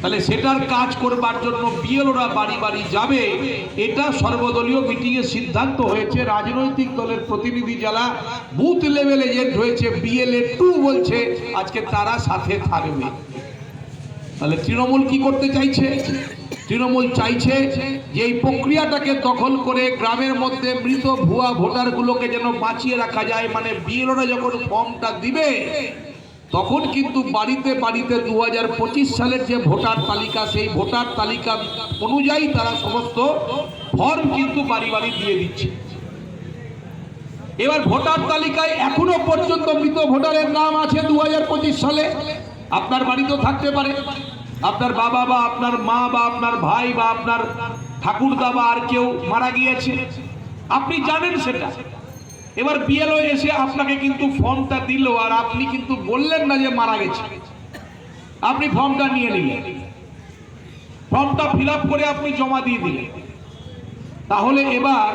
তাহলে সেটার কাজ করবার জন্য বিএলওরা বাড়ি বাড়ি যাবে। এটা সর্বদলীয় মিটিংয়ে সিদ্ধান্ত হয়েছে। রাজনৈতিক দলের প্রতিনিধি যারা বুথ লেভেল এজেন্ট হয়েছে, বিএলএ টু বলছে, আজকে তারা সাথে থাকবে। তাহলে তৃণমূল কি করতে চাইছে? তৃণমূল চাইছে যে এই প্রক্রিয়াটাকে দখল করে গ্রামের মধ্যে মৃত ভুয়া ভোটারগুলোকে যেন বাঁচিয়ে রাখা যায়। মানে বিএলওরা যখন ফর্মটা দিবে তখন কিন্তু বাড়িতে বাড়িতে দু সালের যে ভোটার তালিকা, সেই ভোটার তালিকা অনুযায়ী তারা সমস্ত ফর্ম কিন্তু বাড়ি বাড়ি দিয়ে দিচ্ছে। এবার ভোটার তালিকায় এখনও পর্যন্ত মৃত ভোটারের নাম আছে দু হাজার পঁচিশ সালে। আপনার বাড়িতেও থাকতে পারে। আপনার বাবা বা আপনার মা বা আপনার ভাই বা আপনার ঠাকুরদা বা আর কেউ মারা গিয়েছে। আপনি জানেন সেটা। এবার বিএলও এসে আপনাকে কিন্তু ফর্মটা দিল আর আপনি কিন্তু বললেন না যে মারা গেছে। আপনি ফর্মটা নিয়ে নিলেন। ফর্মটা ফিল করে আপনি জমা দিয়ে দিলেন। তাহলে এবার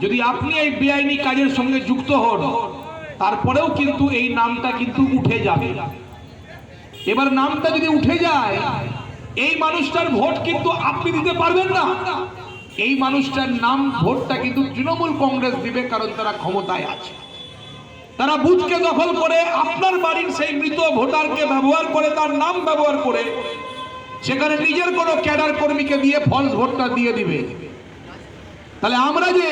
যদি আপনি এই বেআইনি কাজের সঙ্গে যুক্ত হন, তারপরেও কিন্তু এই নামটা কিন্তু উঠে যাবে। এবার নামটা যদি উঠে যায়, এই মানুষটার ভোট কিন্তু আপনি দিতে পারবেন না। এই মানুষটার নাম, ভোটটা কিন্তু তৃণমূল কংগ্রেস দিবে কারণ তারা ক্ষমতায় আছে। তারা বুথকে দখল করে আপনার বাড়ির সেই মৃত ভোটারকে ব্যবহার করে, তার নাম ব্যবহার করে, সেখানে নিজের কোনো ক্যাডার কর্মীকে দিয়ে ফলস ভোটটা দিয়ে দিবে। তাহলে আমরা যে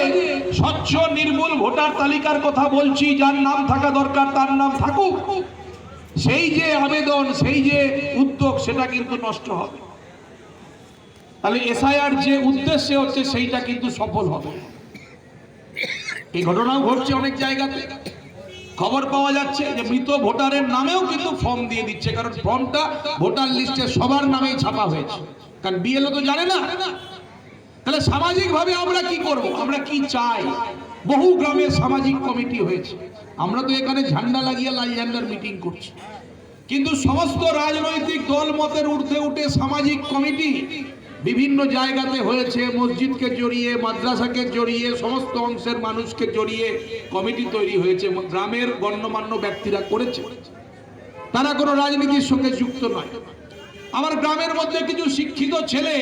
স্বচ্ছ, নির্মূল ভোটার তালিকার কথা বলছি, যার নাম থাকা দরকার, তার নাম থাকুক, সেই যে আবেদন, সেই যে উদ্যোগ, সেটা কিন্তু নষ্ট হবে। তাহলে এসআইআর যে উদ্দেশ্যে হচ্ছে সেইটা কিন্তু সফল হবে। এই ঘটনাও ঘটছে অনেক জায়গাতে। খবর পাওয়া যাচ্ছে যে মৃত ভোটারের নামেও কিন্তু ফর্ম দিয়ে দিচ্ছে, কারণ ফর্মটা ভোটার লিস্টে সবার নামেই ছাপা হয়েছে। কারণ বিএলও তো জানে না। তাহলে সামাজিকভাবে আমরা কি করব? আমরা কি চাই? বহু গ্রামে সামাজিক কমিটি হয়েছে। আমরা তো এখানে ঝান্ডা লাগিয়ে লাল ঝান্ডার মিটিং করছি। কিন্তু সমস্ত রাজনৈতিক দল মতের ঊর্ধ্বে উঠে সামাজিক কমিটি বিভিন্ন জায়গাতে হয়েছে, মসজিদকে জড়িয়ে, মাদ্রাসাকে জড়িয়ে, সমস্ত অংশের মানুষকে জড়িয়ে কমিটি তৈরি হয়েছে, গ্রামের গণ্যমান্য ব্যক্তিরা করেছে। তারা কোনো রাজনীতির সঙ্গে যুক্ত নয়। আমার গ্রামের মধ্যে কিছু শিক্ষিত ছেলে,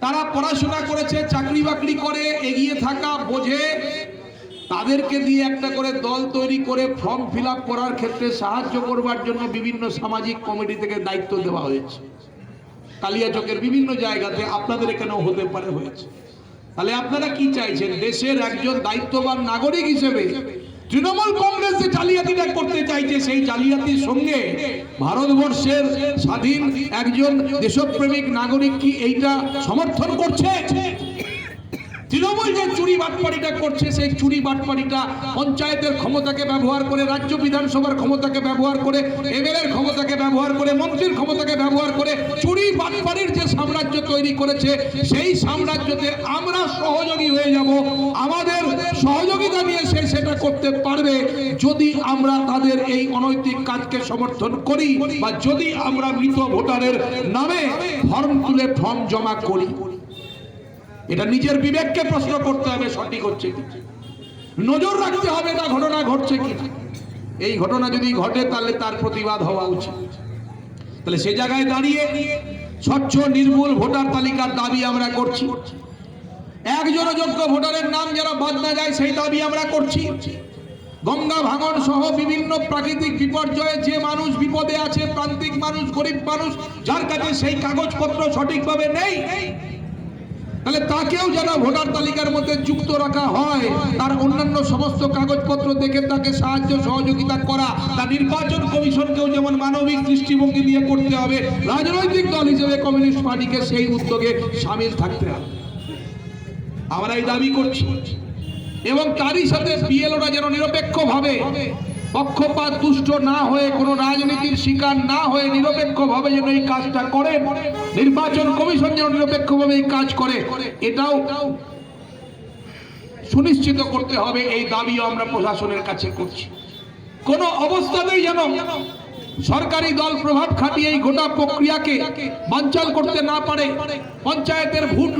তারা পড়াশোনা করেছে, চাকরি বাকরি করে, এগিয়ে থাকা, বোঝে, তাদেরকে দিয়ে একটা করে দল তৈরি করে ফর্ম ফিল করার ক্ষেত্রে সাহায্য করবার জন্য বিভিন্ন সামাজিক কমিটি থেকে দায়িত্ব দেওয়া হয়েছে। কালিয়াচকের বিভিন্ন জায়গাতে আপনাদের এখানেও হতে পারে হয়েছে। তাহলে আপনারা কি চাইছেন? দেশের একজন দায়িত্ববান নাগরিক হিসেবে তৃণমূল কংগ্রেস যে জালিয়াতিটা করতে চাইছে, সেই জালিয়াতির সঙ্গে ভারতবর্ষের স্বাধীন একজন দেশপ্রেমিক নাগরিক কি এইটা সমর্থন করছে? তৃণমূল যে চুরি বাটপাড়িটা করছে, সেই চুরি বাটপাড়িটা পঞ্চায়েতের ক্ষমতাকে ব্যবহার করে, রাজ্য বিধানসভার ক্ষমতাকে ব্যবহার করে, এমএলএর ক্ষমতাকে ব্যবহার করে, মন্ত্রীর ক্ষমতাকে ব্যবহার করে চুরি বাটপাড়ির যে সাম্রাজ্য তৈরি করেছে, সেই সাম্রাজ্যতে আমরা সহযোগী হয়ে যাব। আমাদের সহযোগিতা নিয়ে সে সেটা করতে পারবে যদি আমরা তাদের এই অনৈতিক কাজকে সমর্থন করি বা যদি আমরা মৃত ভোটারের নামে ফর্ম তুলে ফর্ম জমা করি। এটা নিজের বিবেককে প্রশ্ন করতে হবে, সঠিক হচ্ছে কি? নজর রাখতে হবে না ঘটনা ঘটছে কি এই ঘটনা যদি ঘটে, তাহলে তার প্রতিবাদ হওয়া উচিত। তাহলে সে জায়গায় দাঁড়িয়ে স্বচ্ছ, নির্মূল ভোটার তালিকার দাবি আমরা করছি। একজন যোগ্য ভোটারের নাম যেন বাদ না যায়, সেই দাবি আমরা করছি। গঙ্গা ভাঙন সহ বিভিন্ন প্রাকৃতিক বিপর্যয়ে যে মানুষ বিপদে আছে, প্রান্তিক মানুষ, গরিব মানুষ, যার কাছে সেই কাগজপত্র সঠিকভাবে নেই তাহলে তাকেও যেন ভোটার তালিকার মধ্যে যুক্ত রাখা হয়, তার অন্যান্য সমস্ত কাগজপত্র দেখে তাকে সাহায্য, সহযোগিতা করা, তা নির্বাচন কমিশনকেও যেমন মানবিক দৃষ্টিভঙ্গি দিয়ে করতে হবে, রাজনৈতিক দল হিসেবে কমিউনিস্ট পার্টিকে সেই উদ্যোগে সামিল থাকতে হবে। আমরা এই দাবি করছি। এবং তারই সাথে বিএলওরা যেন নিরপেক্ষভাবে পক্ষপাত দুষ্ট না হয়ে, কোনো রাজনীতির শিকার না হয়ে নিরপেক্ষভাবে যেন এই কাজটা করে, নির্বাচন কমিশন যেন নিরপেক্ষভাবে এই কাজ করে, এটাও সুনিশ্চিত করতে হবে, এই দাবিও আমরা প্রশাসনের কাছে করছি। কোনো অবস্থাতেই যেন সরকারি দল প্রভাব খাটিয়ে এই গোটা প্রক্রিয়াকে বানচাল করতে না পারে, পঞ্চায়েতের ভোট